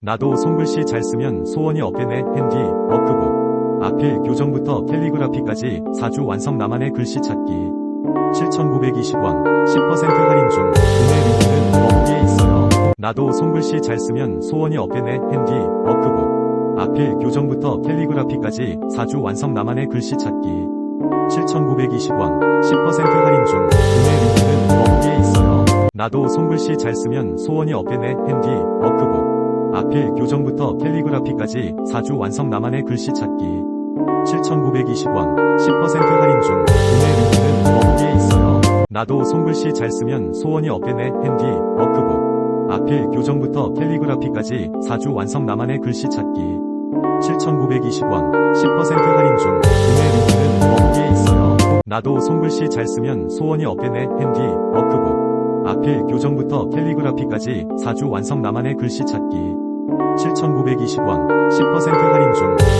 나도 손글씨 잘 쓰면 소원이 없겠네 핸디 워크북. 아필 교정부터 캘리그라피까지 4주 완성 나만의 글씨 찾기. 7,920원 10% 할인 중 구매 링크는 어디에 있어요. 나도 손글씨 잘 쓰면 소원이 없겠네 핸디 워크북. 아필 교정부터 캘리그라피까지 4주 완성 나만의 글씨 찾기. 7,920원 10% 할인 중 구매 링크는 어디에 있어요. 나도 손글씨 잘 쓰면 소원이 없겠네 핸디 워크북 아필 교정부터 캘리그라피까지 4주 완성 나만의 글씨 찾기. 7,920원 10% 할인 중 구매 링크는 어디에 있어요. 나도 손글씨 잘 쓰면 소원이 없겠네. 핸디 워크북. 아필 교정부터 캘리그라피까지 4주 완성 나만의 글씨 찾기. 7,920원 10% 할인 중 구매 링크는 어디에 있어요. 나도 손글씨 잘 쓰면 소원이 없겠네. 핸디 워크북. 아필 교정부터 캘리그라피까지 4주 완성 나만의 글씨 찾기 7,920원 10% 할인 중.